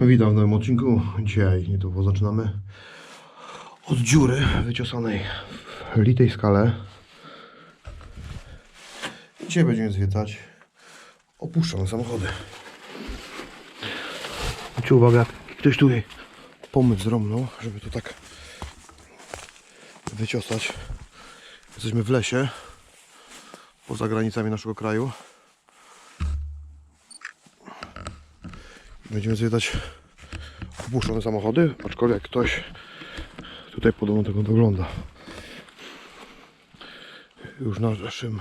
Witam w nowym odcinku. Dzisiaj niedługo zaczynamy od dziury wyciosanej w litej skale. Dzisiaj będziemy zwiedzać opuszczone samochody. Zwróćcie uwagę, jak ktoś tutaj pomysł zrobił, żeby to tak wyciosać. Jesteśmy w lesie, poza granicami naszego kraju. Będziemy zwiedzać opuszczone samochody, aczkolwiek ktoś tutaj podobno tego dogląda. Już naszym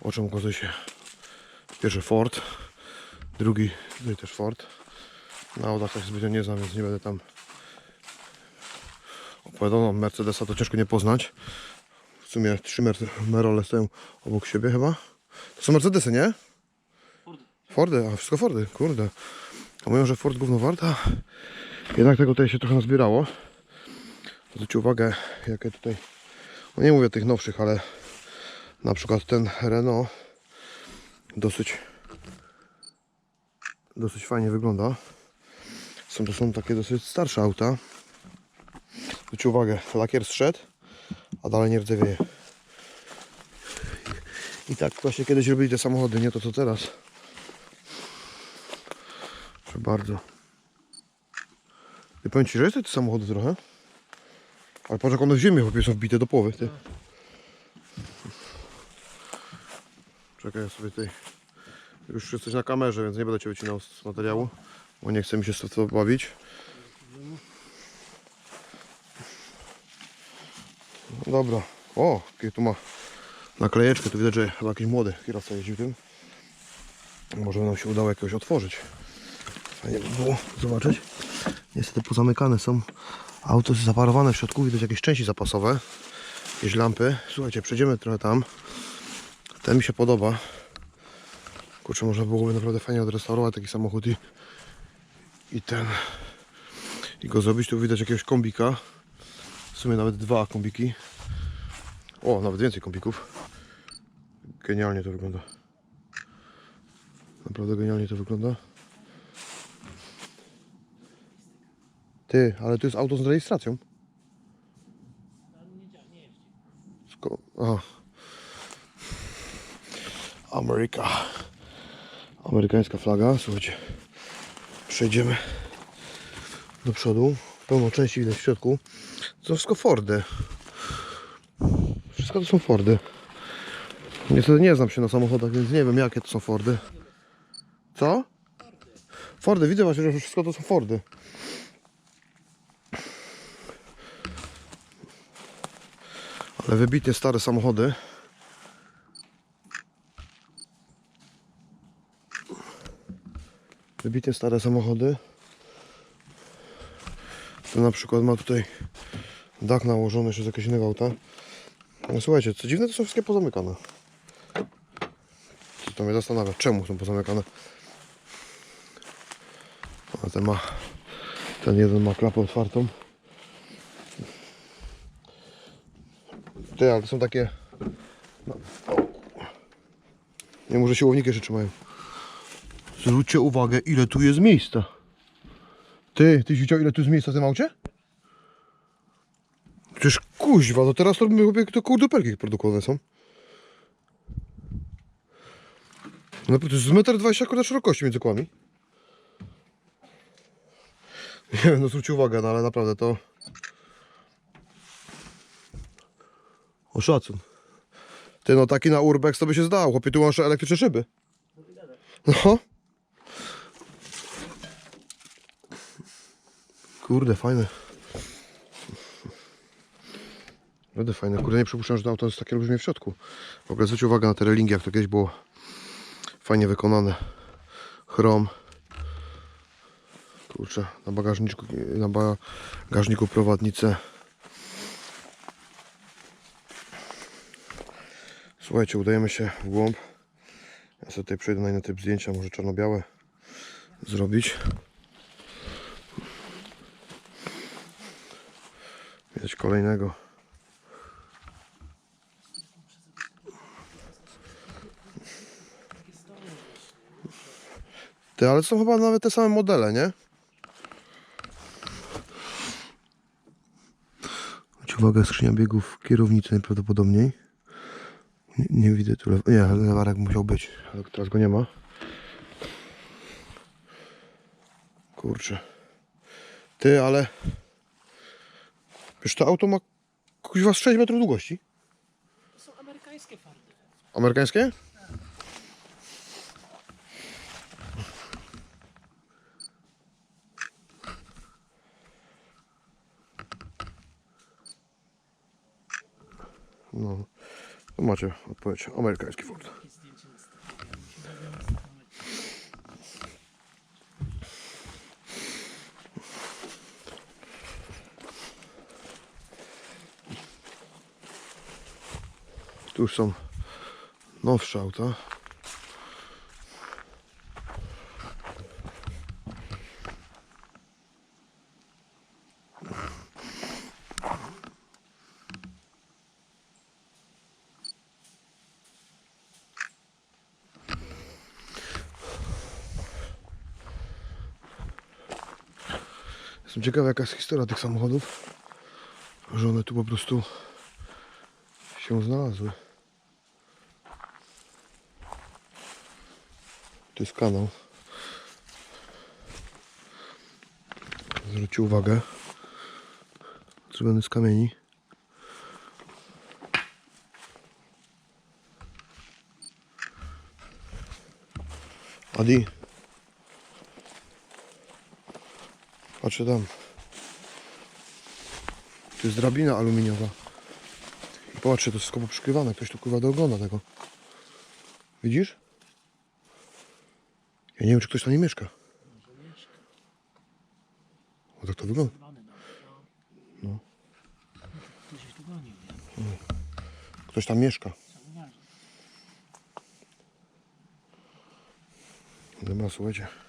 oczom ukazuje się pierwszy Ford, drugi tutaj też Ford. Na autach tak zbytnio nie znam, więc nie będę tam opowiadał. No, Mercedesa to ciężko nie poznać. W sumie trzy Mer- Merole stoją obok siebie chyba. To są Mercedesy, nie? Fordy, a wszystko Fordy, kurde. Mówią, że Ford gówno warta. Jednak tego tutaj się trochę nazbierało. Zwróćcie uwagę, jakie tutaj, no nie mówię tych nowszych, ale na przykład ten Renault dosyć dosyć fajnie wygląda. Są to są takie dosyć starsze auta. Zwróćcie uwagę, lakier zszedł, a dalej nie rdzewieje. I tak właśnie kiedyś robili te samochody, nie to co teraz. Bardzo. I powiem Ci, że jest te samochody trochę. Ale patrz jak one w ziemię chłopie są wbite do połowy. Ty. Czekaj, ja sobie tutaj... Już jesteś na kamerze, więc nie będę Cię wycinał z materiału. Bo nie chcę mi się z to bawić. No dobra. O, jakie tu ma naklejeczkę. Tu widać, że chyba jakiś młody kierowca jeździł tym. Może nam się udało jakiegoś otworzyć. Fajnie by było zobaczyć. Niestety pozamykane są. Auto zaparowane w środku, widać jakieś części zapasowe. Jakieś lampy. Słuchajcie, przejdziemy trochę tam. Ten mi się podoba. Kurczę, można byłoby naprawdę fajnie odrestaurować taki samochód i, i ten i go zrobić. Tu widać jakiegoś kombika. W sumie nawet dwa kombiki. O, nawet więcej kombików. Genialnie to wygląda. Naprawdę genialnie to wygląda. Ty, ale tu jest auto z rejestracją. Sko- Aha. Ameryka. Amerykańska flaga. Słuchajcie. Przejdziemy do przodu. Pełno części widać w środku. To wszystko Fordy. Wszystko to są Fordy. Niestety nie znam się na samochodach, więc nie wiem jakie to są Fordy. Co? Fordy, widzę właśnie, że wszystko to są Fordy. Ale wybitnie stare samochody. Wybitnie stare samochody. To na przykład ma tutaj dach nałożony jeszcze z jakiegoś innego auta. No słuchajcie, co dziwne to są wszystkie pozamykane. To mnie zastanawia, czemu są pozamykane. A ten ma, ten jeden ma klapę otwartą. Ty, ale to są takie... No. Nie może siłowniki jeszcze trzymają. Zwróćcie uwagę, ile tu jest miejsca. Ty, tyś widział ile tu jest miejsca w tym aucie? Przecież kuźwa, to teraz robimy chłopie, to kurduperki produkowane są. No to jest z 1,20 m szerokości między kłami. Nie wiem, no zwróćcie uwagę, no ale naprawdę to... O szacun. Ty no taki na urbex to by się zdał, chłopie tu masz elektryczne szyby. No. Kurde, fajne. Naprawdę fajne. Kurde, nie przypuszczam, że to auto jest takie olbrzymie w środku. W ogóle zwróćcie uwagę na te relingi, jak to kiedyś było fajnie wykonane. Chrom. Kurczę, na bagażniku, na bagażniku prowadnice. Słuchajcie, udajemy się w głąb. Ja sobie tutaj przejdę na inny typ zdjęcia, może czarno-białe zrobić. Widać kolejnego. Te, ale są chyba nawet te same modele, nie? Zwróć uwagę, skrzynia biegów kierownicy najprawdopodobniej. Nie, nie widzę tu lew... Nie, lewarek musiał być, ale teraz go nie ma. Kurczę. Ty, ale... Wiesz, to auto ma kuźwa z 6 metrów długości. To są amerykańskie farby. Amerykańskie? No, to macie odpowiedź. Amerykański Ford. Tu już są nowsze auta. Jestem ciekaw jaka jest historia tych samochodów, że one tu po prostu się znalazły. To jest kanał. Zwróćcie uwagę. Zrobiony z kamieni. Adi. Patrzcie tam. To jest drabina aluminiowa. Popatrzcie, to jest wszystko przykrywane. Ktoś tu kurwa doogląda tego. Widzisz? Ja nie wiem, czy ktoś tam nie mieszka. O, tak to wygląda. No. Ktoś tu tam mieszka. Dobra, słuchajcie.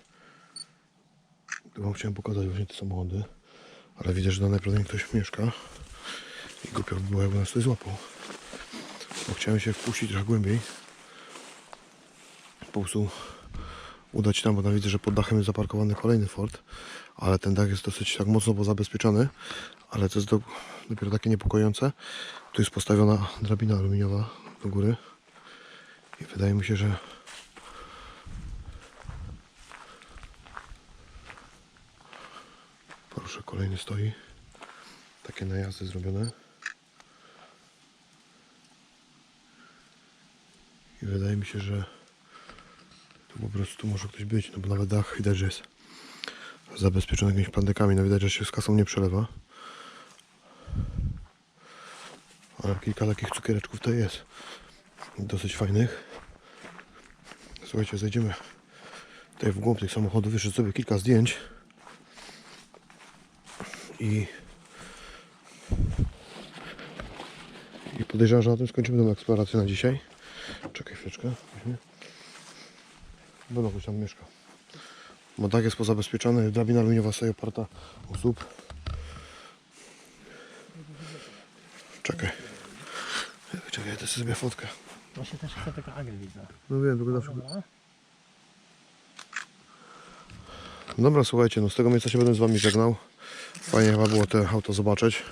Wam chciałem pokazać właśnie te samochody. Ale widzę, że tam najprawdopodobniej ktoś mieszka. I głupio by było, jakby nas tutaj złapał. Bo chciałem się wpuścić trochę głębiej. Po prostu udać tam, bo tam widzę, że pod dachem jest zaparkowany kolejny Ford. Ale ten dach jest dosyć tak mocno pozabezpieczony. Ale co jest do, dopiero takie niepokojące. Tu jest postawiona drabina aluminiowa do góry. I wydaje mi się, że Proszę, kolejny stoi. Takie najazdy zrobione. I wydaje mi się, że tu po prostu może ktoś być, no bo nawet dach widać, że jest zabezpieczony jakimiś pandekami. No widać, że się z kasą nie przelewa. Ale kilka takich cukiereczków to jest. Dosyć fajnych. Słuchajcie, zejdziemy tutaj w głąb tych samochodów. Jeszcze sobie kilka zdjęć. I, I podejrzewam, że na tym skończymy tą eksplorację na dzisiaj. Czekaj chwileczkę. Będą ktoś tam mieszka. Bo tak jest pozabezpieczony. Drabina aluminiowa stoi oparta o słup. Czekaj. Czekaj, to sobie fotkę. Właśnie też chcę tego agry widzę. No wiem, tylko zawsze... Dobra. Dobra, słuchajcie, no z tego miejsca się będę z Wami żegnał. Fajnie chyba było te auto zobaczyć.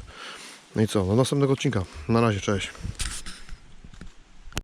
No i co, do następnego odcinka. Na razie, cześć.